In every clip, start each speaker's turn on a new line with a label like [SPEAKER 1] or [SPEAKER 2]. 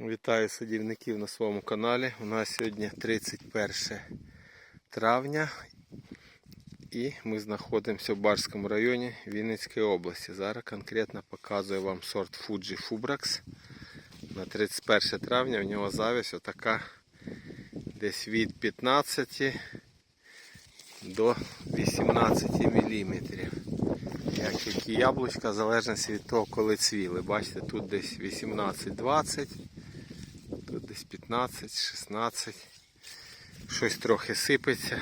[SPEAKER 1] Вітаю садівників на своєму каналі. У нас сьогодні 31 травня і ми знаходимося в Барському районі Вінницької області. Зараз конкретно показую вам сорт Fuji Fubrax. На 31 травня в нього завість отака десь від 15 до 18 мм. Як які яблучка, в залежності від того, коли цвіли. Бачите, тут десь 18-20. Десь 15, 16. Щось трохи сипеться.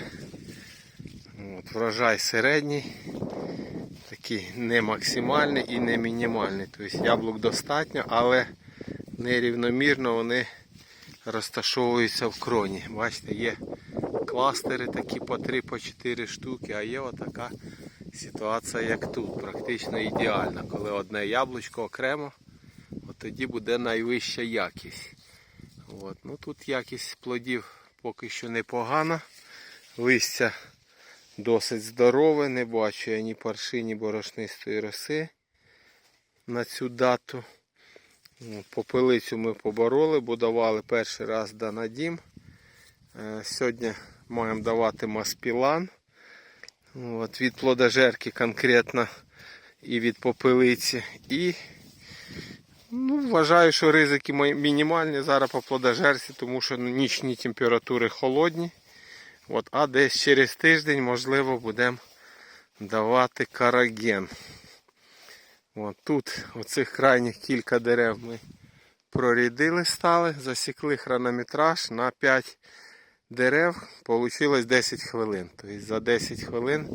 [SPEAKER 1] От, врожай середній. Такий не максимальний і не мінімальний. Тобто яблук достатньо, але нерівномірно вони розташовуються в кроні. Бачите, є кластери такі по 3-4 штуки, а є отака ситуація, як тут. Практично ідеальна. Коли одне яблучко окремо, от тоді буде найвища якість. От. Ну, тут якість плодів поки що непогана. Листя досить здорове, не бачу я ні парши, ні борошнистої роси на цю дату. От, Попелицю ми побороли, бо давали перший раз Данадім. Е, Сьогодні маємо давати маспілан. От, від плодожерки конкретно і від попелиці. І Ну, вважаю, що ризики мінімальні зараз по плодожерці, тому що нічні температури холодні. От, а десь через тиждень, можливо, будемо давати караген. От тут оцих крайніх кілька дерев ми прорідили стали, засікли хронометраж на 5 дерев, вийшло 10 хвилин. Тобто за 10 хвилин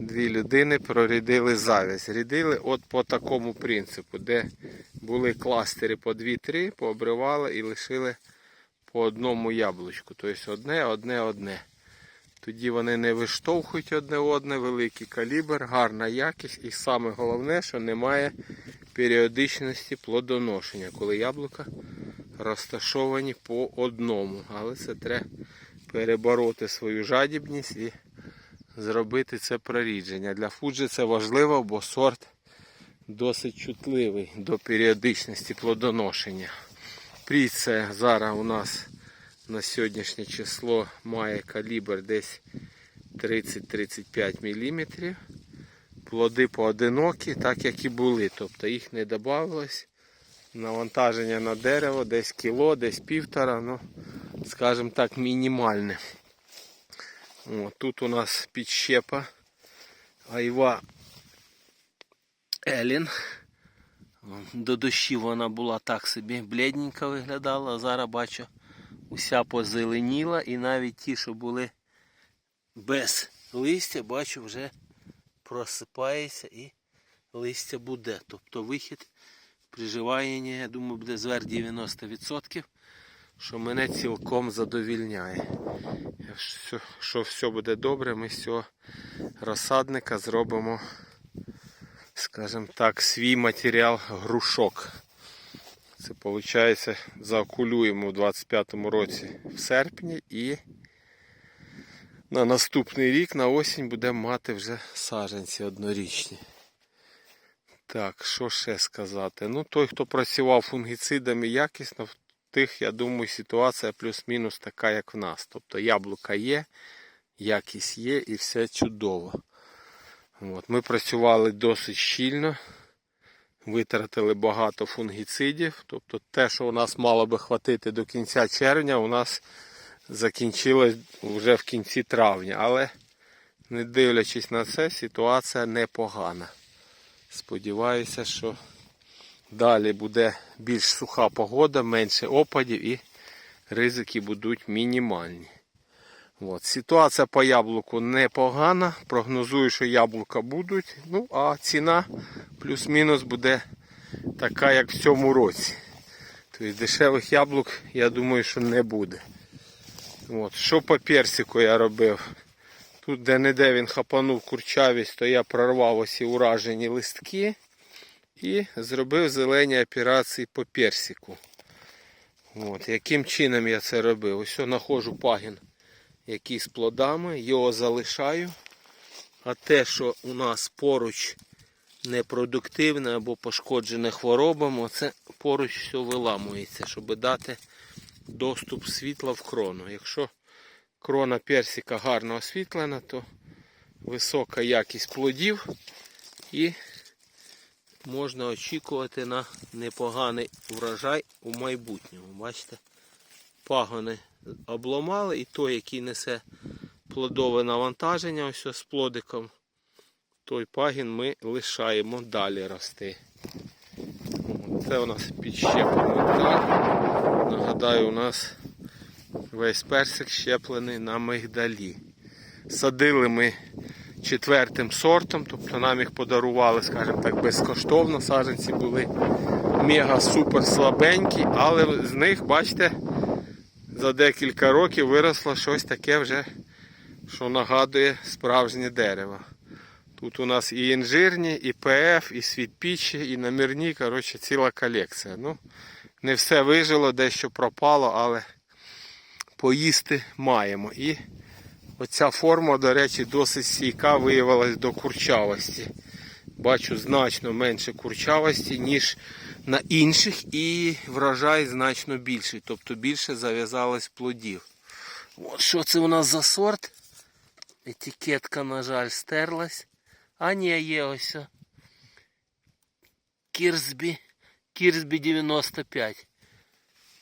[SPEAKER 1] дві людини прорідили завязь. Рідили от по такому принципу, де були кластери по 2-3, пообривали і лишили по одному яблучку. Тобто одне, одне, одне. Тоді вони не виштовхують одне одне, великий калібр, гарна якість і саме головне, що немає періодичності плодоношення, коли яблука розташовані по одному. Але це треба перебороти свою жадібність і зробити це прорідження. Для фуджі це важливо, бо сорт досить чутливий до періодичності плодоношення. Пріця зараз у нас на сьогоднішнє число має калібр десь 30-35 мм. Плоди поодинокі, так як і були. Тобто їх не додавалось. Навантаження на дерево десь кіло, десь півтора, ну, скажімо так, мінімальне. О, тут у нас підщепа Айва Елін. До дощі вона була так собі бледненька виглядала, а зараз бачу, уся позеленіла і навіть ті, що були без листя, бачу, вже просипається і листя буде. Тобто вихід приживання, я думаю, буде зверх 90%, що мене цілком задовільняє. Що, все буде добре, ми з цього розсадника зробимо скажімо так, свій матеріал грушок. Це виходить, заокулюємо у 25-му році в серпні і на наступний рік, на осінь, будемо мати вже саджанці однорічні. Так, що ще сказати? Ну, той, хто працював фунгіцидами якісно, тих, я думаю, ситуація плюс-мінус така, як в нас. Тобто яблука є, якість є і все чудово. От, Ми працювали досить щільно, витратили багато фунгіцидів. Тобто те, що у нас мало би хватити до кінця червня, у нас закінчилось вже в кінці травня. Але не дивлячись на це, ситуація непогана. Сподіваюся, що далі буде більш суха погода, менше опадів і ризики будуть мінімальні. От. Ситуація по яблуку непогана. Прогнозую, що яблука будуть. Ну, а ціна плюс-мінус буде така, як в цьому році. Тобто дешевих яблук, я думаю, що не буде. От. Що по персику я робив? Тут де-не-де він хапанув курчавість, то я прорвав ось уражені листки і зробив зелені операції по персику. От. Яким чином я це робив? Ось знаходжу пагін який з плодами, його залишаю. А те, що у нас поруч непродуктивне або пошкоджене хворобами, оце поруч все виламується, щоб дати доступ світла в крону. Якщо крона персика гарно освітлена, то висока якість плодів і можна очікувати на непоганий врожай у майбутньому. Бачите, пагони обломали і той, який несе плодове навантаження, ось з плодиком, той пагін ми лишаємо далі рости. Це у нас підщеплений так. Нагадаю, у нас весь персик щеплений на мигдалі. Садили ми четвертим сортом, тобто нам їх подарували, скажімо так, безкоштовно. Саджанці були мега супер слабенькі, але з них, бачите, за декілька років виросло щось таке вже, що нагадує справжнє дерево. Тут у нас і інжирні, і ПФ, і світпічі, і намірні, коротше, ціла колекція. Ну, не все вижило, дещо пропало, але поїсти маємо. І оця форма, до речі, досить стійка виявилась до курчавості. Бачу значно менше курчавості, ніж на інших, і врожай значно більший, тобто більше зав'язалось плодів. От що це у нас за сорт? Етикетка, на жаль, стерлась. А ні, є ось. Кірсбі. Кірсбі 95.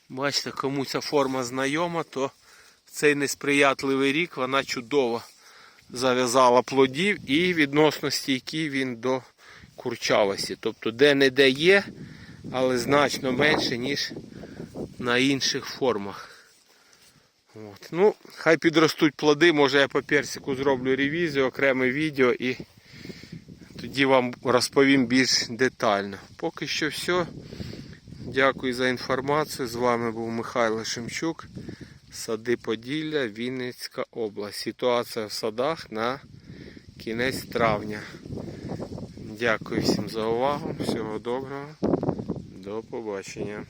[SPEAKER 1] Бачите, кому ця форма знайома, то цей несприятливий рік вона чудово зав'язала плодів і відносно стійкий він до курчавості. Тобто де-не-де є, але значно менше, ніж на інших формах. От. Ну, хай підростуть плоди, може я по персику зроблю ревізію, окреме відео і тоді вам розповім більш детально. Поки що все. Дякую за інформацію. З вами був Михайло Шемчук. Сади Поділля, Вінницька область. Ситуація в садах на кінець травня. Дякую всім за увагу. Всього доброго. До побачення.